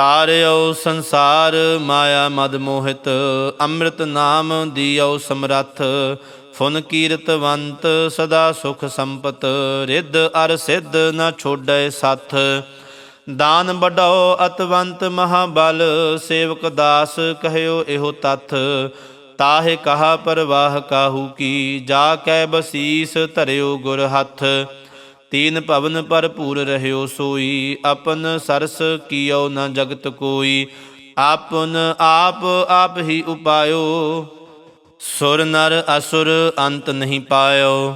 ਤਾਰਿਓ ਸੰਸਾਰ, ਮਾਇਆ ਮਦ ਮੋਹਿਤ, ਅੰਮ੍ਰਿਤ ਨਾਮ ਦੀਓ ਸਮਰੱਥ। ਫੁਨ ਕੀਰਤਵੰਤ ਸਦਾ ਸੁਖ ਸੰਪਤ, ਰਿੱਧ ਅਰ ਸਿੱਧ ਨ ਛੋੜੈ ਸੱਥ। ਦਾਨ ਬਡਾਓ ਅਤਵੰਤ ਮਹਾਬਲ, ਸੇਵਕ ਦਾਸ ਕਹਿਓ ਇਹੋ ਤਥ। ਤਾਹੇ ਕਹਾ ਪਰਵਾਹ ਕਾਹੂ ਕੀ, ਜਾ ਕੈ ਬਸੀਸ ਧਰਿਓ ਗੁਰ ਹੱਥ। ਤੀਨ ਭਵਨ ਭਰਪੂਰ ਰਹਿਓ ਸੋਈ, ਆਪਨ ਸਰਸ ਕੀਓ ਨ ਜਗਤ ਕੋਈ। ਆਪਨ ਆਪ ਆਪ ਹੀ ਉਪਾਇਓ, ਸੁਰ ਨਰ ਅਸੁਰ ਅੰਤ ਨਹੀਂ ਪਾਇਓ।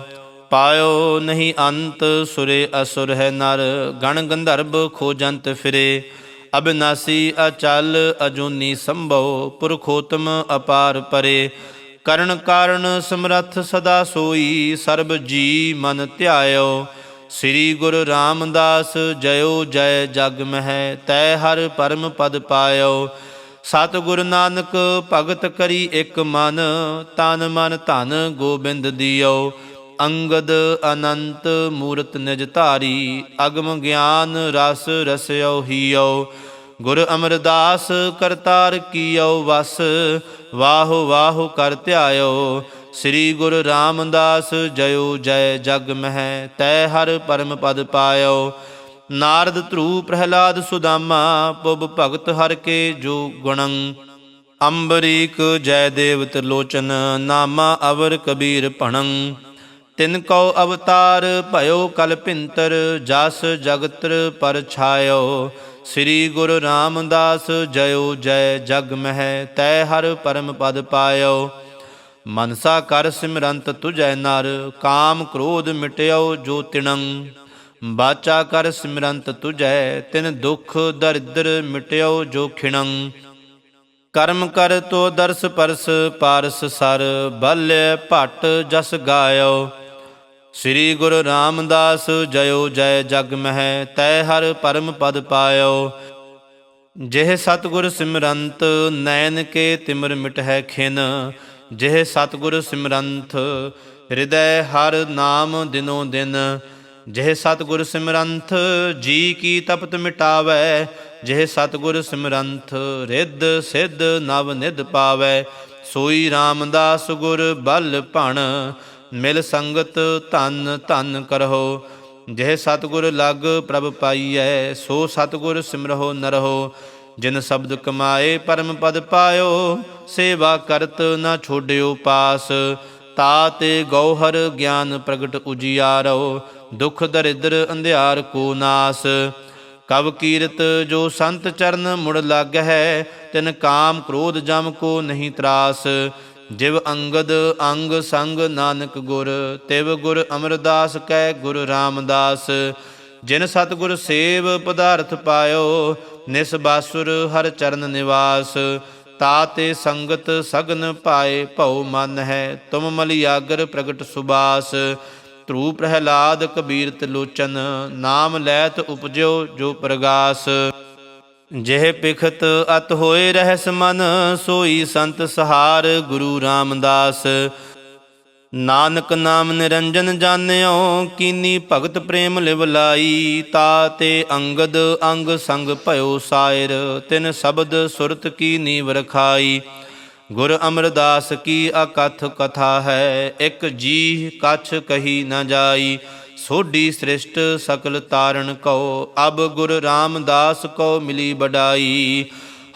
ਪਾਇਓ ਨਹੀਂ ਅੰਤ, ਸੁਰੇ ਅਸੁਰ ਹੈ ਨਰ, ਗਣ ਗੰਧਰਬ ਖੋਜੰਤ ਫਿਰੇ। ਅਬਿਨਾਸੀ ਅਚਲ ਅਜੂਨੀ ਸੰਭਉ, ਪੁਰਖੋਤਮ ਅਪਾਰ ਪਰੇ। ਕਰਨ ਕਾਰਨ ਸਮਰੱਥ ਸਦਾ ਸੋਈ, ਸਰਬ ਜੀ ਮਨ ਧਿਆਇਓ। ਸ੍ਰੀ ਗੁਰੂ ਰਾਮਦਾਸ ਜਯੋ ਜੈ ਜਗ ਮਹਿ, ਤੈ ਹਰ ਪਰਮ ਪਦ ਪਾਇਓ। ਸਤ ਨਾਨਕ ਭਗਤ ਕਰੀ ਇੱਕ ਮਨ, ਤਨ ਮਨ ਧਨ ਗੋਬਿੰਦ ਦਿਓ। ਅੰਗਦ ਅਨੰਤ ਮੂਰਤ ਨਿਜ ਧਾਰੀ, ਅਗਮ ਗਿਆਨ ਰਸ ਰਸਿਓ ਹੀਓ। ਗੁਰ ਅਮਰਦਾਸ ਕਰਤਾਰ ਕੀਓ, ਵਸ ਵਾਹੋ ਵਾਹੋ ਕਰ ਧਿਆਇਓ। ਸ੍ਰੀ ਗੁਰੂ ਰਾਮਦਾਸ ਜਯੋ ਜੈ ਜਗ ਮਹਿ, ਤੈ ਹਰ ਪਰਮ ਪਦ ਪਾਇਓ। ਨਾਰਦ ਧਰੂ ਪ੍ਰਹਿਲਾਦ ਸੁਦਾਮਾ, ਪੁਬ ਭਗਤ ਹਰ ਕੇ ਜੋ ਗੁਣੰ। ਅੰਬਰੀਕ ਜੈ ਦੇਵ ਤਿਰਲੋਚਨ ਨਾਮਾ ਅਵਰ ਕਬੀਰ ਭਣੰ। ਤਿਨ ਕਉ ਅਵਤਾਰ ਭਇਓ ਕਲ ਭਿੰਤਰ, ਜਸ ਜਗਤਰ ਪਰਛਾਇਓ ਸ੍ਰੀ ਗੁਰੂ ਰਾਮਦਾਸ ਜਯੋ ਜੈ ਜਗ ਮਹਿ, ਤੈ ਹਰ ਪਰਮ ਪਦ ਪਾਇਓ। ਮਨਸਾ ਕਰ ਸਿਮਰੰਤ ਤੁਜੈ ਨਰ, ਕਾਮ ਕ੍ਰੋਧ ਮਿਟਿਓ ਜੋ ਤਿਣੰ ਬਾਚਾ ਕਰ ਸਿਮਰੰਤ ਤੁਜੈ, ਤਿਨ ਦੁਖ ਦਰਿਦਰ ਮਿਟਿਓ ਜੋ ਖਿਣੰ ਕਰਮ ਕਰ ਤੋ ਦਰਸ ਪਰਸ, ਪਾਰਸ ਸਰ, ਬਲ ਭਟ ਜਸ ਗਾਇਓ। ਸ੍ਰੀ ਗੁਰੂ ਰਾਮਦਾਸ ਜਯੋ ਜੈ ਜਗ ਮਹਿ, ਤੈ ਹਰ ਪਰਮ ਪਦ ਪਾਇਓ। ਜਿਹ ਸਤਗੁਰ ਸਿਮਰੰਤ, ਨੈਣ ਕੇ ਤਿਮਰ ਮਿਟ ਹੈ ਖਿਨ। ਜਿਹ ਸਤਗੁਰ ਸਿਮਰੰਤ ਹਿਰਦੈ ਹਰ ਨਾਮ ਦਿਨੋ ਦਿਨ। ਜਿਹ ਸਤਗੁਰ ਸਿਮਰੰਥ, ਜੀ ਕੀ ਤਪਤ ਮਿਟਾਵੈ। ਜਿਹ ਸਤਗੁਰ ਸਿਮਰੰਥ, ਰਿੱਧ ਸਿੱਧ ਨਵ ਨਿਧ ਪਾਵੈ। ਸੋਈ ਰਾਮਦਾਸ ਗੁਰ ਬਲ ਭਣ, ਮਿਲ ਸੰਗਤ ਧਨ ਧਨ ਕਰਹੋ। ਜਿਹ ਸਤਗੁਰ ਲਗ ਪ੍ਰਭ ਪਾਈਐ, ਸੋ ਸਤਗੁਰ ਸਿਮਰਹੁ ਨਰਹੁ। ਜਿਨ ਸ਼ਬਦ ਕਮਾਏ ਪਰਮ ਪਦ ਪਾਇਓ, ਸੇਵਾ ਕਰਤ ਨਾ ਛੋੜਿਓ ਪਾਸ। ਤਾਤੇ ਗੌਹਰ ਗਿਆਨ ਪ੍ਰਗਟ ਉਜਿਆਰੋ, ਦੁਖ ਦਰਿਦਰ ਅੰਧਿਆਰ ਕੋ ਨਾਸ। ਕਬ ਕੀਰਤ ਜੋ ਸੰਤ ਚਰਨ ਮੁੜ ਲੱਗ ਹੈ ਤਿਨ ਕਾਮ ਕ੍ਰੋਧ ਜਮ ਕੋ ਨਹੀਂ ਤਰਾਸ। ਜਿਵ ਅੰਗਦ ਅੰਗ ਸੰਗ ਨਾਨਕ ਗੁਰ, ਤਿਵ ਗੁਰ ਅਮਰਦਾਸ ਕੈ ਗੁਰ ਰਾਮਦਾਸ। ਜਿਨ ਸਤਗੁਰ ਸੇਵ ਪਦਾਰਥ ਪਾਇਓ ਨਿਸਬਾਸੁਰ ਹਰ ਚਰਨ ਨਿਵਾਸ ਤਾਤੇ ਸੰਗਤ ਸਗਨ ਪਾਏ ਭਉ ਮਨ ਹੈ, ਤੁਮ ਮਲਿਆਗਰ ਪ੍ਰਗਟ ਸੁਬਾਸ। ਧਰੂ ਪ੍ਰਹਿਲਾਦ ਕਬੀਰ ਤਿਲੋਚਨ ਨਾਮ ਲੈਤ ਉਪਜਿਓ ਜੋ ਪ੍ਰਗਾਸ। ਜਿਹ ਪਿਖਤ ਅਤ ਹੋਏ ਰਹਿਸ ਮਨ, ਸੋਈ ਸੰਤ ਸਹਾਰ ਗੁਰੂ ਰਾਮਦਾਸ। ਨਾਨਕ ਨਾਮ ਨਿਰੰਜਨ ਜਾਣਿਓ, ਕੀਨੀ ਭਗਤ ਪ੍ਰੇਮ ਲਿਵ ਲਾਈ ਤਾਤੇ ਅੰਗਦ ਅੰਗ ਸੰਗ ਭਇਓ ਸਾਇਰ, ਤਿਨ ਸ਼ਬਦ ਸੁਰਤ ਕੀ ਨੀਵ ਰਖਾਈ। ਗੁਰ ਅਮਰਦਾਸ ਕੀ ਅਕਥ ਕਥਾ ਹੈ, ਇਕ ਜੀ ਕਛ ਕਹੀ ਨ ਜਾਈ। ਸੋਢੀ ਸ੍ਰਿਸ਼ਟ ਸਕਲ ਤਾਰਨ ਕਉ, ਅਬ ਗੁਰ ਰਾਮਦਾਸ ਕੋ ਮਿਲੀ ਬਡਾਈ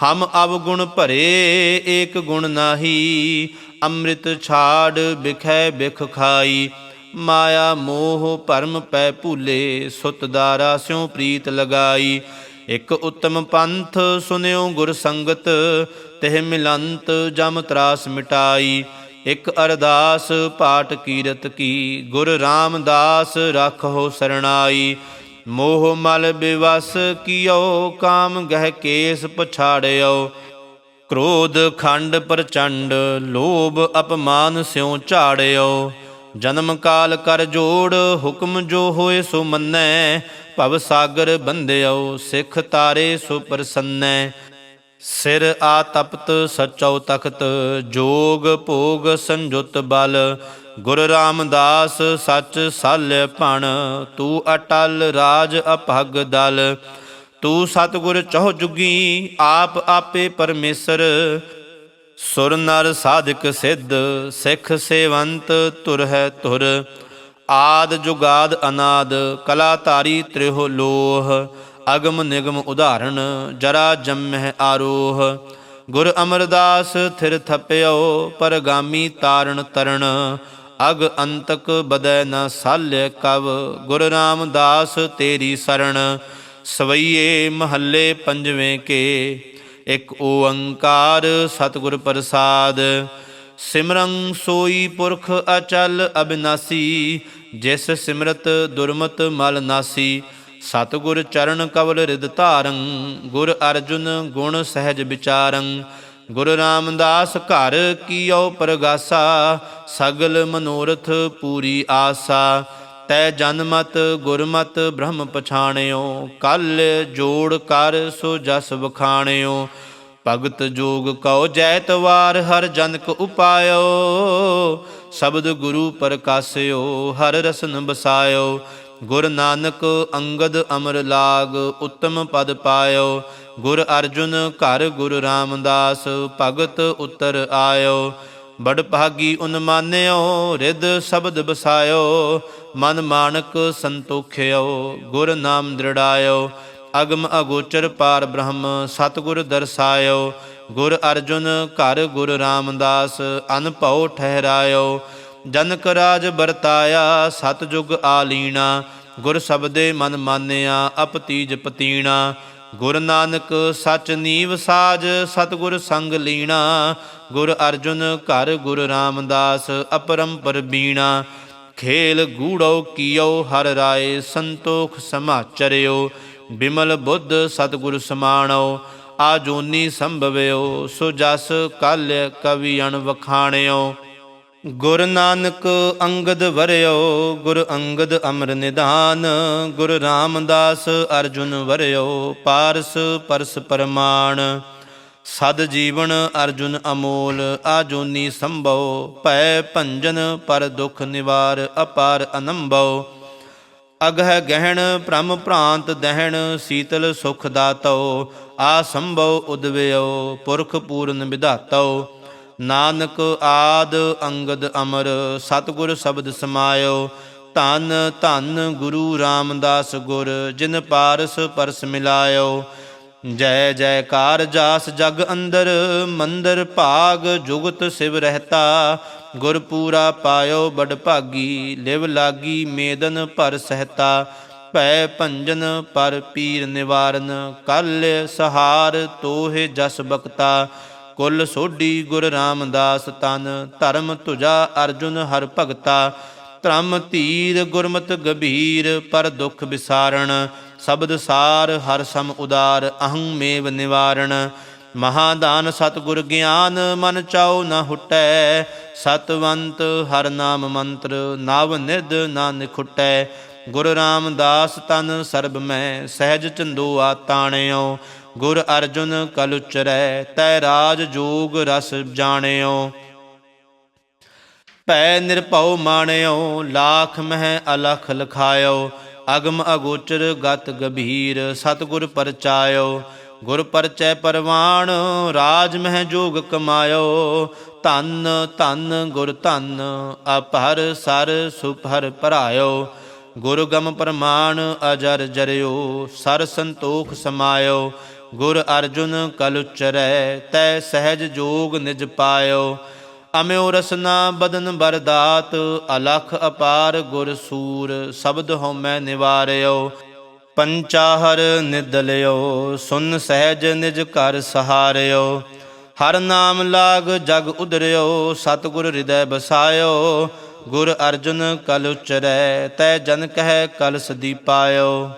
ਹਮ ਅਬ ਗੁਣ ਭਰੇ, ਏਕ ਗੁਣ ਨਾਹੀ। ਅੰਮ੍ਰਿਤ ਛਾੜ ਬਿਖੈ ਬਿਖ ਖਾਈ। ਮਾਇਆ ਮੋਹ ਭਰਮ ਪੈ ਭੂਲੇ, ਸੁਤ ਦਾਰਾ ਸਿਉ ਪ੍ਰੀਤ ਲਗਾਈ। ਇਕ ਉਤਮ ਪੰਥ ਸੁਨਿਓ ਗੁਰ ਸੰਗਤ, ਤਿਹ ਮਿਲੰਤ ਜਮ ਤਰਾਸ ਮਿਟਾਈ। ਇਕ ਅਰਦਾਸ ਪਾਠ ਕੀਰਤ ਕੀ, ਗੁਰ ਰਾਮਦਾਸ ਰੱਖੋ ਸਰਣਾਈ। ਮੋਹ ਮਲ ਬਿਵਸ ਕੀਓ, ਕਾਮ ਗਹਿ ਕੇਸ ਪਛਾੜਿਓ। ਕ੍ਰੋਧ ਖੰਡ ਪ੍ਰਚੰਡ, ਲੋਭ ਅਪਮਾਨ ਸਿਉ ਝਾੜਿਓ। ਜਨਮ ਕਾਲ ਕਰ ਜੋੜ, ਹੁਕਮ ਜੋ ਹੋਏ ਸੋ ਮੰਨੈ, ਭਵ ਸਾਗਰ ਬੰਧਿਓ, ਸਿੱਖ ਤਾਰੇ ਸੋ ਪ੍ਰਸੰਨੈ। ਸਿਰ ਆ ਤਪਤ ਸਚਉ ਤਖਤ, ਜੋਗ ਭੋਗ ਸੰਜੁਤ ਬਲ। ਗੁਰ ਰਾਮਦਾਸ ਸੱਚ ਸਲ ਭਣ, ਤੂੰ ਅਟਲ ਰਾਜ ਅਭਗ ਦਲ। ਤੂੰ ਸਤਿਗੁਰ ਚਹੁ ਜੁਗੀ, ਆਪ ਆਪੇ ਪਰਮੇਸ਼ਰ। ਸੁਰ ਨਰ ਸਾਧਕ ਸਿੱਧ, ਸਿੱਖ ਸੇਵੰਤ ਤੁਰ ਹੈ ਤੁਰ। ਆਦ ਜੁਗਾਦ ਅਨਾਦ ਕਲਾ ਧਾਰੀ ਤ੍ਰਿਹੁ ਲੋਹ। ਅਗਮ ਨਿਗਮ ਉਦਾਹਰਣ, ਜਰਾ ਜੰਮਹਿ ਆਰੋਹ। ਗੁਰ ਅਮਰਦਾਸ ਥਿਰ ਥਪਿਓ ਪਰਗਾਮੀ ਤਾਰਨ ਤਰਣ ਅਗ ਅੰਤਕ ਬਦੈ ਨ ਸਾਲ੍ਯ ਕਵ, ਗੁਰ ਰਾਮਦਾਸ ਤੇਰੀ ਸਰਣ ਸਵਈਏ ਮਹੱਲੇ ਪੰਜਵੇਂ ਕੇ, ਇਕ ਓੰਕਾਰ ਸਤਿਗੁਰ ਪ੍ਰਸਾਦ। ਸਿਮਰੰ ਸੋਈ ਪੁਰਖ ਅਚਲ ਅਬਿਨਾਸੀ, ਜਿਸ ਸਿਮਰਤ ਦੁਰਮਤ ਮਲ ਨਾਸੀ। ਸਤਿਗੁਰ ਚਰਨ ਕਵਲ ਰਿਦ ਧਾਰੰ, ਗੁਰ ਅਰਜੁਨ ਗੁਣ ਸਹਿਜ ਵਿਚਾਰੰ। ਗੁਰ ਰਾਮਦਾਸ ਘਰ ਕੀਓ ਪ੍ਰਗਾਸਾ, ਸਗਲ ਮਨੋਰਥ ਪੂਰੀ ਆਸਾ। ਤੈ ਜਨਮਤ ਗੁਰਮਤ ਬ੍ਰਹਮ ਪਛਾਣਿਓ। ਕਲ ਜੋੜ ਕਰ ਸੋ ਜਸ ਬਖਾਣਿਓ ਭਗਤ ਜੋਗ ਕਉ ਜੈਤਵਾਰ, ਹਰ ਜਨਕ ਉਪਾਇਓ। ਸ਼ਬਦ ਗੁਰੂ ਪ੍ਰਕਾਸਿਓ, ਹਰ ਰਸਨ ਬਸਾਇਓ। ਗੁਰ ਨਾਨਕ ਅੰਗਦ ਅਮਰ ਲਾਗ, ਉੱਤਮ ਪਦ ਪਾਇਓ। ਗੁਰ ਅਰਜੁਨ ਘਰ ਗੁਰ ਰਾਮਦਾਸ, ਭਗਤ ਉਤਰ ਆਇਓ। ਬੜ ਭਾਗੀ ਉਨ ਮਾਨਿਓ ਰਿਦ ਸ਼ਬਦ ਬਸਾਇਓ, ਮਨ ਮਾਨਕ ਸੰਤੋਖਿਓ, ਗੁਰ ਨਾਮ ਦ੍ਰਿੜਾਇਓ, ਅਗਮ ਅਗੋਚਰ ਪਾਰ ਬ੍ਰਹਮ, ਸਤਗੁਰ ਦਰਸਾਇਓ, ਗੁਰ ਅਰਜੁਨ ਘਰ ਗੁਰ ਰਾਮਦਾਸ, ਅਨਭਉ ਠਹਿਰਾਇਓ, ਜਨਕ ਰਾਜ ਵਰਤਾਇਆ, ਸਤਜੁਗ ਆਲੀਣਾ, ਗੁਰ ਸਬਦੇ ਮਨ ਮਾਨਿਆ ਅਪਤੀਜ ਪਤੀਣਾ ਗੁਰ ਨਾਨਕ ਸਚ ਨੀਵ ਸਾਜ, ਸਤਗੁਰ ਸੰਗ ਲੀਣਾ। ਗੁਰ ਅਰਜੁਨ ਘਰ ਗੁਰ ਰਾਮਦਾਸ, ਅਪਰੰਪਰ ਬੀਣਾ। ਖੇਲ ਗੂੜੋ ਕੀਓ, ਹਰ ਰਾਏ ਸੰਤੋਖ ਸਮਾਚਰਿਓ। ਬਿਮਲ ਬੁੱਧ ਸਤਗੁਰ ਸਮਾਣੋ, ਆਜੋਨੀ ਸੰਭਵਿਓ। ਸੋ ਜਸ ਕਲ ਕਵੀ ਅਣ ਵਖਾਣਿਓ। ਗੁਰ ਨਾਨਕ ਅੰਗਦ ਵਰਿਓ, ਗੁਰ ਅੰਗਦ ਅਮਰ ਨਿਧਾਨ ਗੁਰ ਰਾਮਦਾਸ ਅਰਜੁਨ ਵਰਿਓ, ਪਾਰਸ ਪਰਸ ਪਰਮਾਣ। ਸਦ ਜੀਵਨ ਅਰਜੁਨ ਅਮੋਲ, ਆਜੋਨੀ ਸੰਭਉ, ਭੈ ਭੰਜਨ ਪਰ ਦੁਖ ਨਿਵਾਰ ਅਪਾਰ ਅਨੰਭਉ। ਅਗਹ ਗਹਿਣ ਭ੍ਰਮ ਭ੍ਰਾਂਤ ਦਹਿਣ, ਸੀਤਲ ਸੁਖ ਦਾਤਉ, ਆਸੰਭਉ ਉਦਵਿਓ ਪੁਰਖ ਪੂਰਨ ਵਿਧਾਤਉ। ਨਾਨਕ ਆਦ ਅੰਗਦ ਅਮਰ, ਸਤਿਗੁਰ ਸ਼ਬਦ ਸਮਾਇਓ, ਧੰਨ ਧੰਨ ਗੁਰੂ ਰਾਮਦਾਸ ਗੁਰ, ਜਿਨ ਪਾਰਸ ਪਰਸ ਮਿਲਾਇਓ। ਜੈ ਜੈਕਾਰ ਜਾਸ ਜਗ ਅੰਦਰ, ਮੰਦਰ ਭਾਗ ਜੁਗਤ ਸਿਵ ਰਹਤਾ। ਗੁਰ ਪੂਰਾ ਪਾਇਓ ਬੜ ਭਾਗੀ, ਲਿਵ ਲਾਗੀ ਮੇਦਨ ਭਰ ਸਹਤਾ। ਭੈ ਭੰਜਨ ਪਰ ਪੀਰ ਨਿਵਾਰਨ, ਕਲ ਸਹਾਰ ਤੋਹਿ ਜਸ ਬਖਤਾ। ਕੁੱਲ ਸੋਢੀ ਗੁਰ ਰਾਮਦਾਸ ਤਨ, ਧਰਮ ਤੁਜਾ ਅਰਜੁਨ ਹਰ ਭਗਤਾ। ਧਰਮ ਧੀਰ ਗੁਰਮਤ ਗਭੀਰ, ਪਰ ਦੁਖ ਵਿਸਾਰਣ। ਸ਼ਬਦ ਸਾਰ ਹਰ ਸਮ ਉਦਾਰ, ਅਹੰ ਮੇਵ ਨਿਵਾਰਣ। ਮਹਾਦਾਨ ਸਤਿਗੁਰ ਗਿਆਨ, ਮਨ ਚਾਉ ਨਾ ਹੁਟੈ। ਸਤਵੰਤ ਹਰ ਨਾਮ ਮੰਤਰ, ਨਵ ਨਿਧ ਨਾ ਨਿਖੁਟੈ। ਗੁਰ ਰਾਮਦਾਸ ਤਨ, ਸਰਬ ਮੈਂ ਸਹਿਜ ਚੰਦੋ ਆਤਾਣਿਓ ਗੁਰ ਅਰਜੁਨ ਕਲ ਉਚਰੈ ਤੈ ਰਾਜ ਜੋਗ ਰਸ ਜਾਣਿਓ। ਭੈ ਨਿਰਭਉ ਮਾਣਿਓ, ਲਾਖ ਮਹਿ ਅਲਖ ਲਖਾਇਓ। ਅਗਮ ਅਗੋਚਰ ਗਤ ਗਭੀਰ, ਸਤਗੁਰ ਪਰਚਾਇਓ। ਗੁਰ ਪਰਚੈ ਪਰਵਾਣ, ਰਾਜ ਮਹਿ ਜੋਗ ਕਮਾਇਓ। ਧੰਨ ਧੰਨ ਗੁਰ ਧੰਨ, ਅਪਹਰ ਸਰ ਸੁਪਹਰ ਭਰਾਇਓ। ਗੁਰ ਗਮ ਪ੍ਰਮਾਣ, ਅਜਰ ਜਰਿਓ, ਸਰ ਸੰਤੋਖ ਸਮਾਇਓ। ਗੁਰ ਅਰਜੁਨ ਕਲ ਉਚਰੈ, ਤੈ ਸਹਿਜ ਜੋਗ ਨਿਜ ਪਾਇਓ। ਅਮਿਓ ਰਸਨਾ ਬਦਨ ਬਰਦਾਤ, ਅਲਖ ਅਪਾਰ ਗੁਰ ਸੂਰ, ਸ਼ਬਦ ਹਉਮੈ ਨਿਵਾਰਿਓ। ਪੰਚਾਹਰ ਨਿਦਲਿਓ ਸੁਨ ਸਹਿਜ ਨਿਜ ਕਰ ਸਹਾਰਿਓ। ਹਰ ਨਾਮ ਲਾਗ ਜਗ ਉਦਰਿਓ ਸਤਿਗੁਰ ਹਿਰਦੈ ਬਸਾਇਓ ਗੁਰ ਅਰਜੁਨ ਕਲ ਉਚਰੈ, ਤੈ ਜਨ ਕਹਿ ਕਲ ਸਦੀਪਾਇਓ